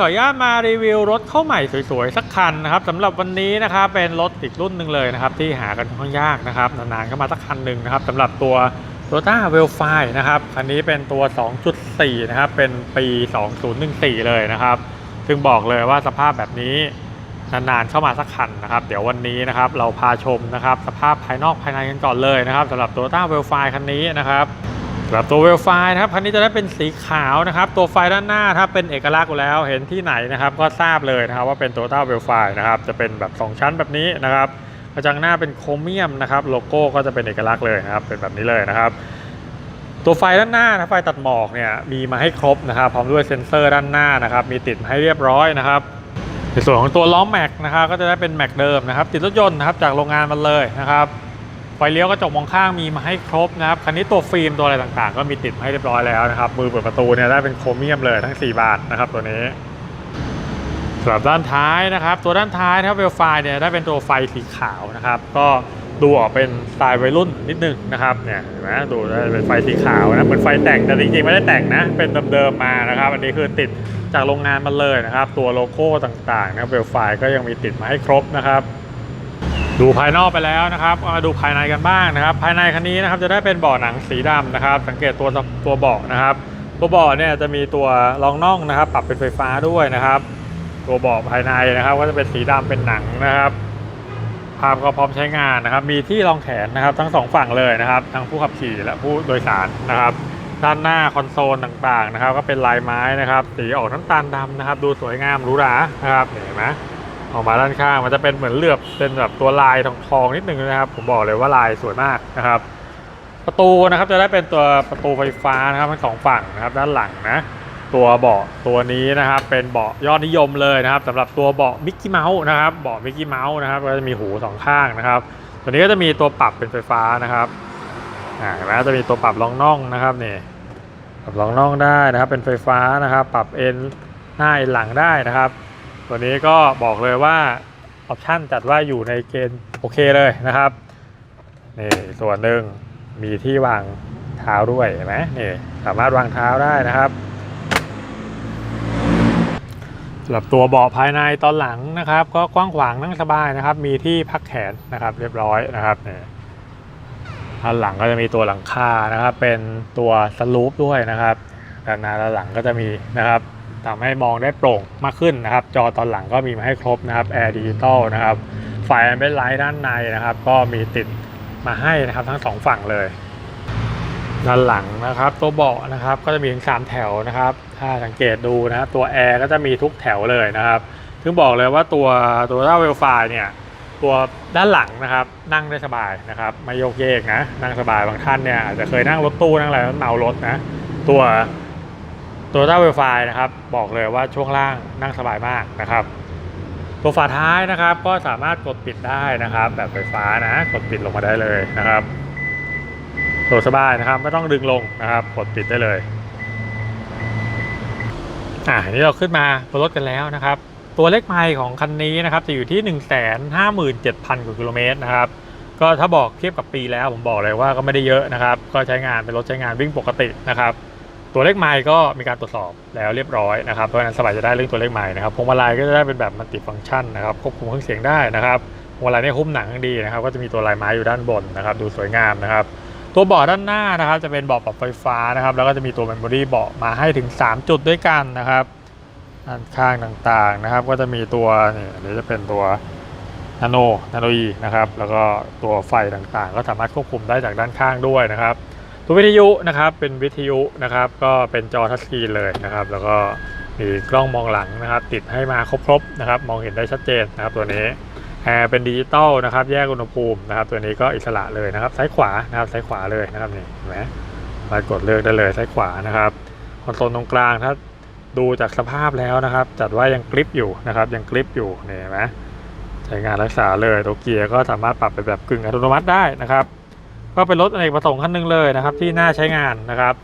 ขออนุญาตมารีวิวรถเข้าใหม่สวยๆ สักคันนะครับสำหรับวันนี้นะครับเป็นรถอีกรุ่นหนึ่งเลยนะครับที่หากันค่อนข้างยากนะครับนานๆก็มาสักคันหนึ่งนะครับสำหรับตัว Toyota w e l f i นะครับคันนี้เป็นตัว 2.4 นะครับเป็นปี 2014 เลยนะครับ ซึ่งบอกเลยว่าสภาพแบบนี้นานๆเข้ามาสักคันนะครับเดี๋ยววันนี้นะครับเราพาชมนะครับสภาพภายนอกภายในกันก่อนเลยนะครับสำหรับ Toyota w e l f i คันนี้นะครับ สำหรับตัวเวลไฟนะครับคันนี้จะได้เป็นสีขาวนะครับ ตัวไฟด้านหน้าถ้าเป็นเอกลักษณ์แล้วเห็นที่ไหนนะครับ ก็ทราบเลยนะครับว่าเป็นตัวต้าเวลไฟนะครับ จะเป็นแบบ 2 ชั้นแบบนี้นะครับกระจังหน้าเป็นโครเมียมนะครับโลโก้ก็จะเป็นเอกลักษณ์เลยนะครับ เป็นแบบนี้เลยนะครับ ตัวไฟด้านหน้านะไฟตัดหมอกเนี่ยมีมาให้ครบนะครับ พร้อมด้วยเซ็นเซอร์ด้านหน้านะครับ มีติดมาให้เรียบร้อยนะครับในส่วนของตัวล้อแม็กนะครับก็จะได้เป็นแม็กเดิมนะครับ ติดรถยนต์นะครับจากโรงงานมาเลยนะครับ ไฟเลี้ยวกระจกมองข้างมีมาให้ครบนะครับ คันนี้ตัวฟิล์มตัวอะไรต่างๆ ก็มีติดมาให้เรียบร้อยแล้วนะครับ มือเปิดประตูเนี่ยได้เป็นโครเมียมเลยทั้ง 4 บานนะครับตัวนี้สำหรับด้านท้ายนะครับ ตัวด้านท้ายนะครับเวลไฟเนี่ยได้เป็นตัวไฟสีขาวนะครับ ก็ดูออกเป็นสไตล์วัยรุ่นนิดนึงนะครับเนี่ยเห็นไหมดูได้เป็นไฟสีขาวนะเหมือนไฟแต่งแต่จริงๆไม่ได้แต่งนะ เป็นเดิมๆมานะครับ อันนี้คือติดจากโรงงานมาเลยนะครับ ตัวโลโก้ต่างๆนะครับเวลไฟก็ยังมีติดมาให้ครบนะครับ ดูภายนอกไปแล้วนะครับมาดูภายในกันบ้างนะครับ ภายในคันนี้นะครับจะได้เป็นเบาะหนังสีดำนะครับ สังเกตตัวตัวเบาะนะครับ ตัวเบาะเนี่ยจะมีตัวรองน่องนะครับ ปรับเป็นไฟฟ้าด้วยนะครับ ตัวเบาะภายในนะครับ ก็จะเป็นสีดำเป็นหนังนะครับภาพก็พร้อมใช้งานนะครับ มีที่รองแขนนะครับ ทั้งสองฝั่งเลยนะครับ ทั้งผู้ขับขี่และผู้โดยสารนะครับ ด้านหน้าคอนโซลต่างๆนะครับ ก็เป็นลายไม้นะครับ สีออกน้ำตาลดำนะครับ ดูสวยงามหรูหรานะครับเห็นไหม ออกมาด้านข้างมันจะเป็นเหมือนเหลือบเป็นแบบตัวลายทองทองนิดนึงนะครับ ผมบอกเลยว่าลายสวยมากนะครับ ประตูนะครับจะได้เป็นตัวประตูไฟฟ้านะครับทั้งสองฝั่งนะครับด้านหลังนะตัวเบาะตัวนี้นะครับเป็นเบาะยอดนิยมเลยนะครับสำหรับตัวเบาะมิกกี้เมาส์นะครับเบาะมิกกี้เมาส์นะครับก็จะมีหูสองข้างนะครับ ตัวนี้ก็จะมีตัวปรับเป็นไฟฟ้านะครับอ่าเห็นไหมจะมีตัวปรับรองน่องนะครับนี่ปรับรองน่องได้นะครับ เป็นไฟฟ้านะครับ ปรับเอ็นหน้าเอ็นหลังได้นะครับ ตัวนี้ก็บอกเลยว่าออปชั่นจัดว่าอยู่ในเกณฑ์โอเคเลยนะครับนี่ส่วนหนึ่งมีที่วางเท้าด้วยเห็นไหมนี่สามารถวางเท้าได้นะครับสำหรับตัวเบาะภายในตอนหลังนะครับ ก็กว้างขวางนั่งสบายนะครับ มีที่พักแขนนะครับเรียบร้อยนะครับนี่ด้านหลังก็จะมีตัวหลังคานะครับ เป็นตัวสลูปด้วยนะครับด้านหน้าด้านหลังก็จะมีนะครับ ทำให้มองได้โปร่งมากขึ้นนะครับ จอตอนหลังก็มีมาให้ครบนะครับแอร์ดิจิตอลนะครับไฟแอมเบนไลท์ด้านในนะครับ ก็มีติดมาให้นะครับทั้งสองฝั่งเลย ด้านหลังนะครับ ตัวเบาะนะครับก็จะมีถึงสามแถวนะครับ ถ้าสังเกตดูนะครับ ตัวแอร์ก็จะมีทุกแถวเลยนะครับถึงบอกเลยว่าตัวตัวด้าเวลไฟเนี่ยตัวด้านหลังนะครับนั่งได้สบายนะครับไม่โยกเยกนะนั่งสบายบางท่านเนี่ยอาจจะเคยนั่งรถตู้นั่งอะไรแล้วเมารถนะตัว ตัวต้าเวลไฟนะครับ บอกเลยว่าช่วงล่างนั่งสบายมากนะครับ ตัวฝาท้ายนะครับก็สามารถกดปิดได้นะครับ แบบไฟฟ้านะกดปิดลงมาได้เลยนะครับตัวสบายนะครับ ไม่ต้องดึงลงนะครับ กดปิดได้เลยอ่านี้เราขึ้นมาบนรถกันแล้วนะครับ ตัวเลขไมล์ของคันนี้นะครับจะอยู่ที่ 1 5 7 0 0 0กว่ากิโลเมตรนะครับก็ถ้าบอกเทียบกับปีแล้วผมบอกเลยว่าก็ไม่ได้เยอะนะครับ ก็ใช้งานเป็นรถใช้งานวิ่งปกตินะครับ ตัวเลขไมล์ก็มีการตรวจสอบแล้วเรียบร้อยนะครับเพราะฉะนั้นสบายจะได้เรื่องตัวเลขไมล์นะครับพวงมาลัยก็จะได้เป็นแบบมัลติฟังก์ชันนะครับควบคุมเครื่องเสียงได้นะครับพวงมาลัยเนี่ยหุ้มหนังดีนะครับก็จะมีตัวลายไม้อยู่ด้านบนนะครับดูสวยงามนะครับตัวเบาะด้านหน้านะครับจะเป็นเบาะปรับไฟฟ้านะครับแล้วก็จะมีตัวเมมโมรี่เบาะมาให้ถึง 3 จุดด้วยกันนะครับด้านข้างต่างๆนะครับ ก็จะมีตัวนี่อันนี้จะเป็นตัวนาโนนาโนอีนะครับแล้วก็ตัวไฟต่างๆ ก็สามารถควบคุมได้จากด้านข้างด้วยนะครับ ตัววิทยุนะครับเป็นวิทยุนะครับ ก็เป็นจอทัชสกรีนเลยนะครับ แล้วก็มีกล้องมองหลังนะครับ ติดให้มาครบๆนะครับ มองเห็นได้ชัดเจนนะครับตัวนี้แอร์เป็นดิจิตอลนะครับ แยกอุณหภูมินะครับ ตัวนี้ก็อิสระเลยนะครับซ้ายขวานะครับซ้ายขวาเลยนะครับนี่เห็นไหมมากดเลือกได้เลยซ้ายขวานะครับคอนโซลตรงกลางถ้าดูจากสภาพแล้วนะครับ จัดว่ายังกริปอยู่นะครับ ยังกริปอยู่นี่เห็นไหมใช้งานรักษาเลยตัวเกียร์ก็สามารถปรับเป็นแบบกึ่งอัตโนมัติได้นะครับ ก็เป็นรถอเนกประสงค์คันหนึงเลยนะครับ ที่น่าใช้งานนะครับ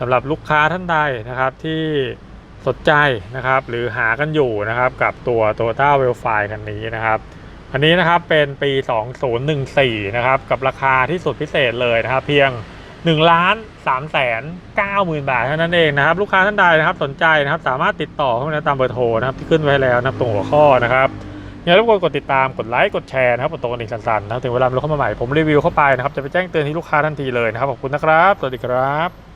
สำหรับลูกค้าท่านใดนะครับที่สนใจนะครับหรือหากันอยู่นะครับกับตัว Toyota w e l f i คันนี้นะครับคันนี้นะครับเป็นปี 2014นะครับกับราคาที่สุดพิเศษเลยนะครับ เพียง1ล้าน3แสน9หมื่นบาทเท่านั้นเองนะครับ ลูกค้าท่านใดนะครับสนใจนะครับสามารถติดต่อเข้ามาตามเบอร์โทรนะครับที่ขึ้นไว้แล้วนะตรงหัวข้อนะครับ อย่าลืมกดติดตามกดไลค์กดแชร์นะครับกดตรงกระดิ่งสั่นๆนะครับถึงเวลาเราเข้ามาใหม่ผมรีวิวเข้าไปนะครับจะไปแจ้งเตือนที่ลูกค้าทันทีเลยนะครับขอบคุณนะครับ สวัสดีครับ